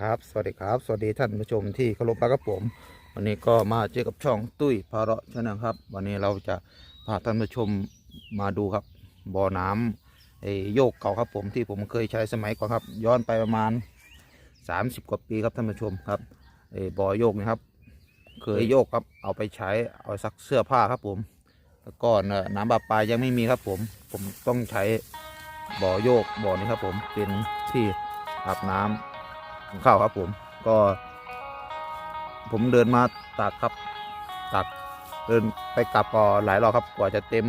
ครับสวัสดีครับ สวัสดีท่านผู้ชมที่เคารพรักครับผม วันนี้ก็มาเจอกับช่องตุ้ยพาเราะชนะครับ วันนี้เราจะพาท่านผู้ชมมาดูครับบ่อน้ำไอโยกเก่าครับผมที่ผมเคยใช้สมัยก่อนครับ ย้อนไปประมาณ 30 กว่าปีครับท่านผู้ชมครับไอบ่อโยกนะครับ เคยโยกครับเอาไปใช้เอาซักเสื้อผ้าครับผมแล้วก็เอ่อน้ำประปายังไม่มีครับผม ผมต้องใช้บ่อโยกบ่อนี้ครับผมเป็นที่อาบน้ำ ของข้าวครับ ผมก็ ผมเดินมาตักครับตักเดินไปกลับก็หลายรอบครับ กว่าจะเต็ม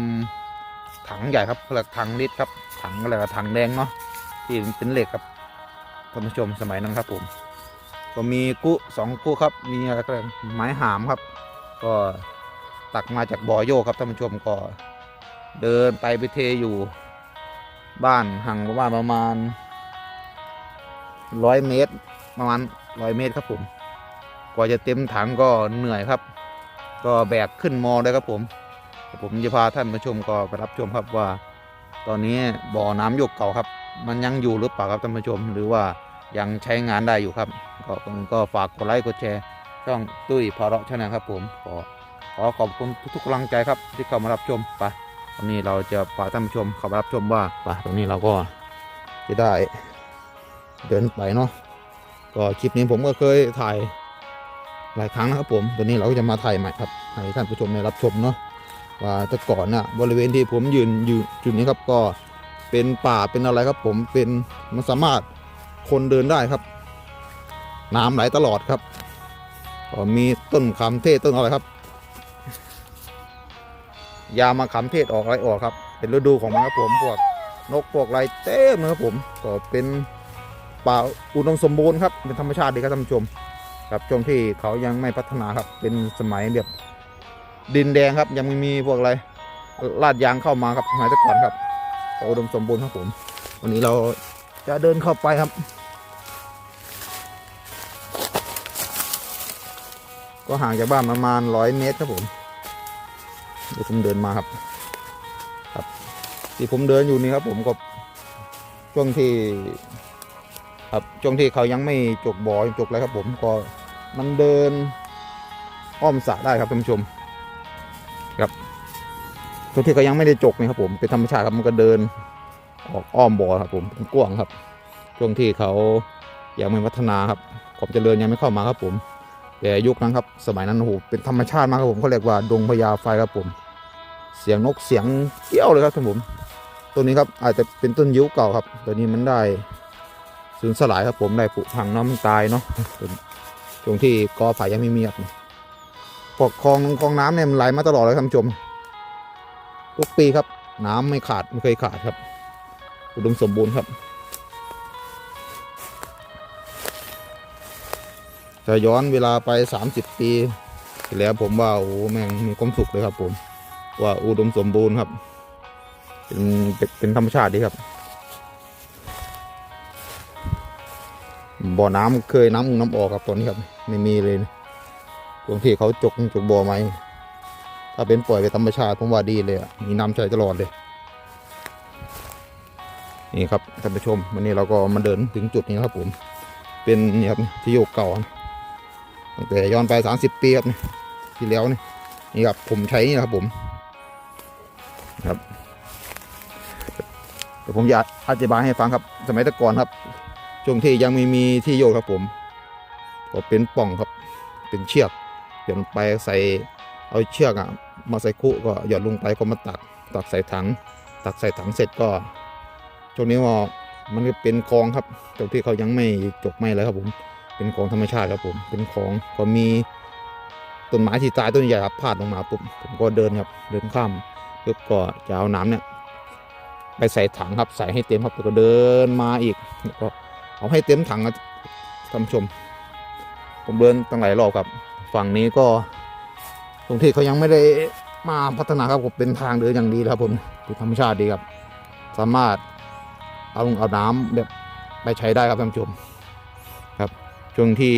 ถังใหญ่ครับเรียกถังลิตรครับ ถังอะไรก็ถังแดงเนาะที่เป็นเหล็กครับท่านผู้ชมสมัยนั้นครับผม ก็มีกุสองกุครับ มีอะไรก็ไม้หามครับ ก็ตักมาจากบ่อโยกครับท่านผู้ชมก็เดินไปไปเทอยู่ บ้านห่างประมาณประมาณร้อยเมตร ประมาณร้อยเมตรครับผม กว่าจะเต็มถังก็เหนื่อยครับ ก็แบกขึ้นมอเลยครับผมเดี๋ยวผมจะพาท่านมาชมก็ไปรับชมครับว่า ตอนนี้บ่อน้ำโยกเก่าครับ มันยังอยู่หรือเปล่าครับท่านผู้ชม หรือว่ายังใช้งานได้อยู่ครับ ก็ก็ฝากกดไลค์กดแชร์ ช่องตุ้ยพาระชนะครับผมขอขอขอบคุณทุกๆกำลังใจครับ ที่เข้ามารับชมไปตอนนี้เราจะพาท่านผู้ชมเข้ามารับชมว่าไปตรงนี้เราก็จะได้เดินไปเนาะ ก็คลิปนี้ผมก็เคยถ่ายหลายครั้งนะครับผมตัวนี้เราก็จะมาถ่ายใหม่ครับให้ท่านผู้ชมได้รับชมเนาะว่าแต่ก่อนน่ะบริเวณที่ผมยืนอยู่จุดนี้ครับก็เป็นป่าเป็นอะไรครับผมเป็นมันสามารถคนเดินได้ครับ น้ำไหลตลอดครับก็มีต้นคำเทศต้นอะไรครับ ยามาขำเทศออกอะไรออกครับ เป็นฤดูของมันครับผมพวกนกพวกอะไรเต็มเลยครับผมก็เป็น ป่าอุดมสมบูรณ์ครับเป็นธรรมชาติดีครับท่านผู้ชมครับช่วงที่เขายังไม่พัฒนาครับ เป็นสมัยแบบดินแดงครับยังไม่มีพวกอะไรลาดยางเข้ามาครับสมัยแต่ก่อนครับอุดมสมบูรณ์ครับผม วันนี้เราจะเดินเข้าไปครับ ก็ห่างจากบ้านประมาณร้อยเมตรครับผมเดี๋ยวผมเดินมาครับ ครับ ที่ผมเดินอยู่นี่ครับผมก็ช่วงที่ ครับช่วงที่เขายังไม่จกบ่อจกอะไรครับผมก็มันเดินอ้อมสระได้ครับท่านผู้ชม ครับช่วงที่เขายังไม่ได้จกนี่ครับผมเป็นธรรมชาติครับมันก็เดินออกอ้อมบ่อครับผมเป็นกว้างครับ ช่วงที่เขายังไม่พัฒนาครับความเจริญยังไม่เข้ามาครับผม แต่ยุคนั้นครับ สมัยนั้นโอ้โหเป็นธรรมชาติมากครับผมเขาเรียกว่าดงพญาไฟครับผม เสียงนกเสียงเกี้ยวเลยครับท่านผม ตัวนี้ครับอาจจะเป็นต้นยิ้วเก่าครับ ตัวนี้มันได้ สูญสลายครับผมได้ผุพังน้ำตายเนาะตรงที่กอไผ่ยังไม่มีครับพวกคลองคลองน้ำเนี่ยมันไหลมาตลอดเลยท่านผู้ชมทุกปีครับ น้ำไม่ขาดไม่เคยขาดครับ อุดมสมบูรณ์ครับจะย้อนเวลาไป 30 ปีที่แล้วผมว่าโอ้แม่งมีความสุขเลยครับผม ว่าอุดมสมบูรณ์ครับ เป็นเป็นธรรมชาติดีครับ บ่อน้ำเคยน้ำมึงน้ำออกครับตอนนี้ครับไม่มีเลยนะตรงที่เขาจกจกบ่อไหมถ้าเป็นปล่อยไปธรรมชาติผมว่าดีเลยอะมีน้ำใช้ตลอดเลย นี่ครับท่านผู้ชมวันนี้เราก็มาเดินถึงจุดนี้ครับผม เป็นนี่ครับที่โยกเก่าตั้งแต่ย้อนไป30ปีครับนี่ที่แล้วนี่นี่ครับผมใช้นี่ครับผมครับเดี๋ยวผมจะอธิบายให้ฟังครับ สมัยแต่ก่อนครับ ช่วงที่ยังไม่มีที่โยกครับผมก็เป็นป่องครับเป็นเชือกหย่อนไปใส่เอาเชือกอะมาใส่คุก็หย่อนลงไปก็มาตักตักใส่ถัง ตักใส่ถังเสร็จก็ช่วงนี้ว่ามันก็เป็นคลองครับตรงที่เขายังไม่จบไม่เลยครับผม เป็นคลองธรรมชาติครับผม เป็นคลองก็มีต้นไม้ที่ตายต้นใหญ่ครับพาดลงมาปุ๊บผมก็เดินครับ เดินข้ามปุ๊บก็จะเอาน้ำเนี่ยไปใส่ถังครับใส่ให้เต็มครับแล้วก็เดินมาอีกแล้วก็ เอาให้เต็มถังนะท่านผู้ชม ผมเดินตั้งหลายรอบครับฝั่งนี้ก็ ตรงที่เขายังไม่ได้มาพัฒนาครับผมเป็นทางเดินอย่างดีครับผมเป็นธรรมชาติดีครับ สามารถเอาลงเอาน้ำแบบไปใช้ได้ครับท่านผู้ชมครับ ช่วงที่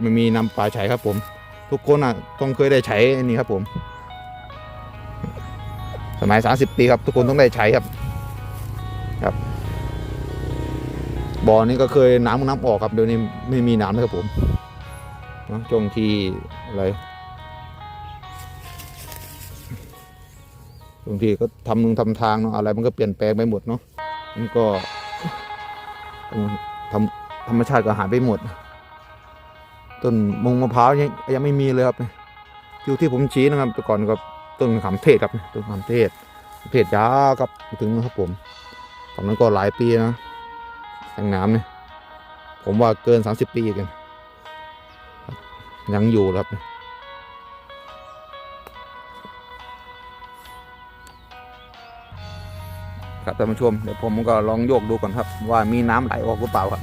ไม่มีน้ำปลาใช้ครับผม ทุกคนอะต้องเคยได้ใช้อันนี้ครับผม สมัย 30 ปีครับ ทุกคนต้องได้ใช้ครับครับ บ่อนี้ก็เคยน้ำน้ำออกครับเดี๋ยวนี้ไม่มีน้ำแล้วครับผมนะช่วงที่อะไรช่วงที่ก็ทำนึงทำทางเนาะอะไรมันก็เปลี่ยนแปลงไปหมดเนาะมันก็ทำธรรมชาติก็หายไปหมด ต้นมงมะพร้าวยังยังไม่มีเลยครับอยู่ที่ผมชี้นะครับแต่ก่อนก็ต้นขามเทศครับต้นขามเทศเทศยาวครับถึงนะครับผมตอนนั้นก็หลายปีนะ ทางน้ำเนี่ยผมว่าเกิน 30 ปีกัน ยังอยู่ครับ ครับท่านผู้ชมเดี๋ยวผมก็ลองโยกดูก่อนครับ ว่ามีน้ำไหลออกหรือเปล่าครับ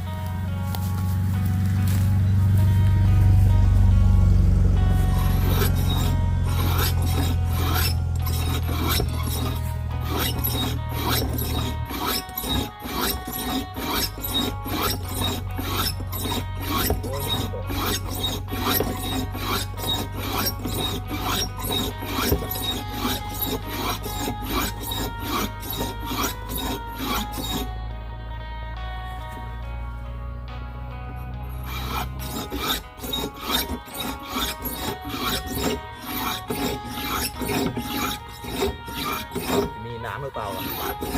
ปล่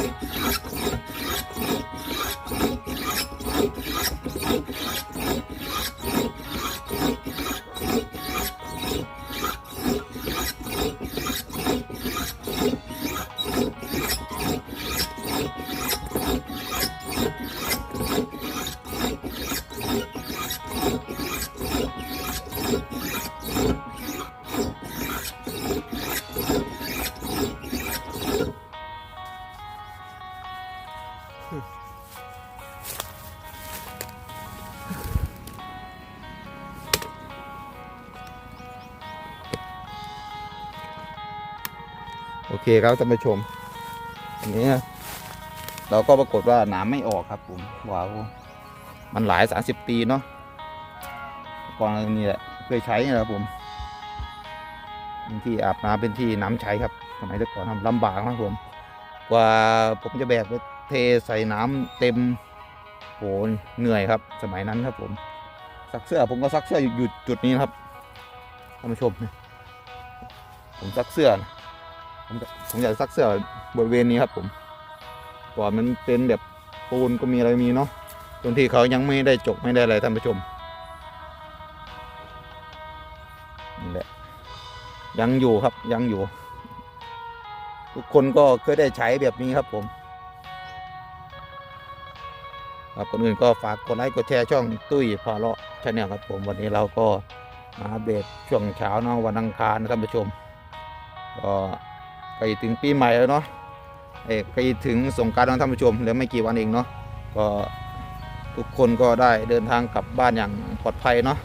เคครับท่านผู้ชมอันนี้เราก็ปรากฏว่าน้ำไม่ออกครับผมว้าวมันหลายสามสิบปีเนาะก่อนนี้แหละเคยใช้นะครับผมเป็นที่อาบน้ำเป็นที่น้ำใช้ครับสมัยแต่ก่อนทำลำบากมากผมกว่าผมจะแบกไปเทใส่น้ำเต็มโหเหนื่อยครับ สมัยนั้นครับผมซักเสื้อผมก็ซักเสื้ออยู่จุดนี้ครับท่านผู้ชมผมซักเสื้อนะ ผมผมอยากซักเสื้อบริเวณนี้ครับผมก่อนมันเป็นแบบปูนก็มีอะไรมีเนาะตรงที่เขายังไม่ได้จกไม่ได้อะไรท่านผู้ชมนี่แหละยังอยู่ครับยังอยู่ ทุกคนก็เคยได้ใช้แบบนี้ครับผมครับคนอื่นก็ฝากกดไลค์กดแชร์ช่องตุ้ยพาเลาะชาแนลครับผมวันนี้เราก็มาเดตช่วงเช้าเนาะวันอังคารนะท่านผู้ชมก็ ใกล้ถึงปีใหม่แล้วเนาะเอ้ยใกล้ถึงสงการแล้วท่านผู้ชมเหลือไม่กี่วันเองเนาะก็ทุกคนก็ได้เดินทางกลับบ้านอย่างปลอดภัยเนาะ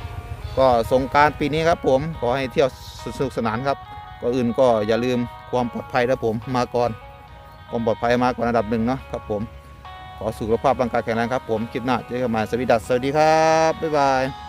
ก็สงการปีนี้ครับผมขอให้เที่ยวสนุกสนานครับก็อื่นก็อย่าลืมความปลอดภัยนะผมมาก่อนความปลอดภัยมาก่อนอันดับหนึ่งเนาะครับผมขอสุขภาพร่างกายแข็งแรงครับผมคลิปหน้าเจอกันใหม่สวัสดีดัสสวัสดีครับบ๊ายบาย